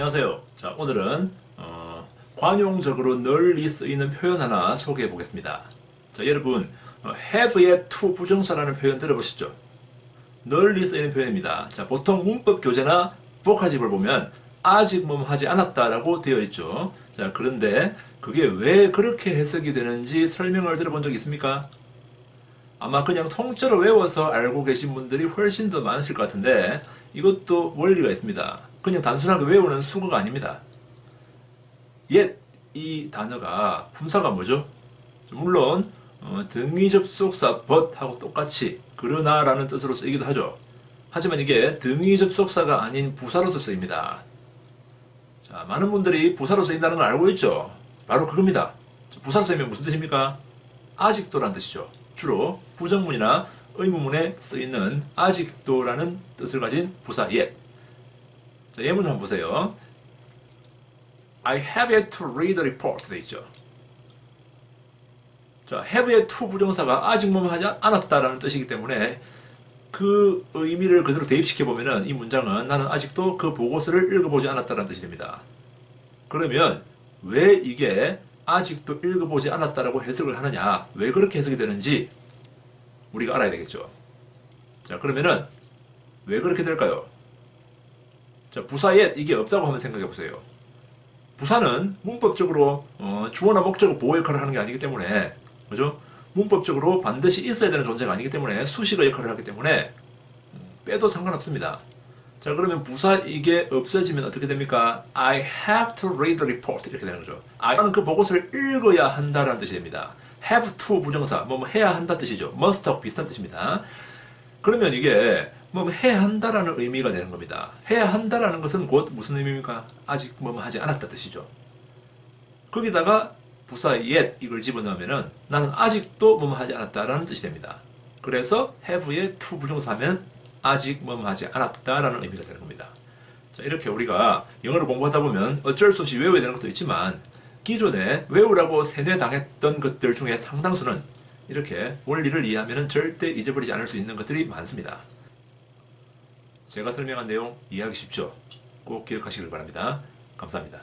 안녕하세요. 자, 오늘은 어, 관용적으로 널리 쓰이는 표현 하나 소개해 보겠습니다. 자, 여러분 어, have의 to 부정사라는 표현 들어보셨죠? 널리 쓰이는 표현입니다. 자, 보통 문법 교재나 보카집을 보면 아직 뭐 하지 않았다라고 되어 있죠. 자, 그런데 그게 왜 그렇게 해석이 되는지 설명을 들어본 적 있습니까? 아마 그냥 통째로 외워서 알고 계신 분들이 훨씬 더 많으실 것 같은데 이것도 원리가 있습니다. 그냥 단순하게 외우는 수거가 아닙니다. 옛 이 단어가 품사가 뭐죠? 물론 어, 등위 접속사 but하고 똑같이 그러나라는 뜻으로 쓰이기도 하죠. 하지만 이게 등위 접속사가 아닌 부사로서 쓰입니다. 자, 많은 분들이 부사로 쓰인다는 걸 알고 있죠. 바로 그겁니다. 부사 쓰이면 무슨 뜻입니까? 아직도라는 뜻이죠. 주로 부정문이나 의문문에 쓰이는 아직도라는 뜻을 가진 부사 yet. 자, 예문을 한번 보세요. I have yet to read the report 돼 있죠. 자, have yet to 부정사가 아직 뭐 하지 않았다라는 뜻이기 때문에 그 의미를 그대로 대입시켜 보면은 이 문장은 나는 아직도 그 보고서를 읽어보지 않았다라는 뜻이 됩니다. 그러면 왜 이게 아직도 읽어보지 않았다라고 해석을 하느냐? 왜 그렇게 해석이 되는지 우리가 알아야 되겠죠. 자, 그러면은 왜 그렇게 될까요? 자, 부사에 이게 없다고 한번 생각해 보세요. 부사는 문법적으로 어, 주어나 목적어 보호 역할을 하는 게 아니기 때문에 그죠? 문법적으로 반드시 있어야 되는 존재가 아니기 때문에 수식어 역할을 하기 때문에 음, 빼도 상관없습니다. 자 그러면 부사 이게 없어지면 어떻게 됩니까? I have to read the report 이렇게 되는 거죠. I는 그 보고서를 읽어야 한다라는 뜻이 됩니다. have to 부정사 뭐, 뭐 해야 한다 뜻이죠. must하고 비슷한 뜻입니다. 그러면 이게 뭐 해야 한다라는 의미가 되는 겁니다. 해야 한다라는 것은 곧 무슨 의미입니까? 아직 뭐 하지 않았다 뜻이죠. 거기다가 부사 yet 이걸 집어넣으면은 나는 아직도 뭐 하지 않았다라는 뜻이 됩니다. 그래서 have에 to 부정사면 아직 뭐 하지 않았다라는 의미가 되는 겁니다. 자, 이렇게 우리가 영어를 공부하다 보면 어쩔 수 없이 외워야 되는 것도 있지만 기존에 외우라고 세뇌당했던 것들 중에 상당수는 이렇게 원리를 이해하면 절대 잊어버리지 않을 수 있는 것들이 많습니다. 제가 설명한 내용 이해하기 쉽죠? 꼭 기억하시길 바랍니다. 감사합니다.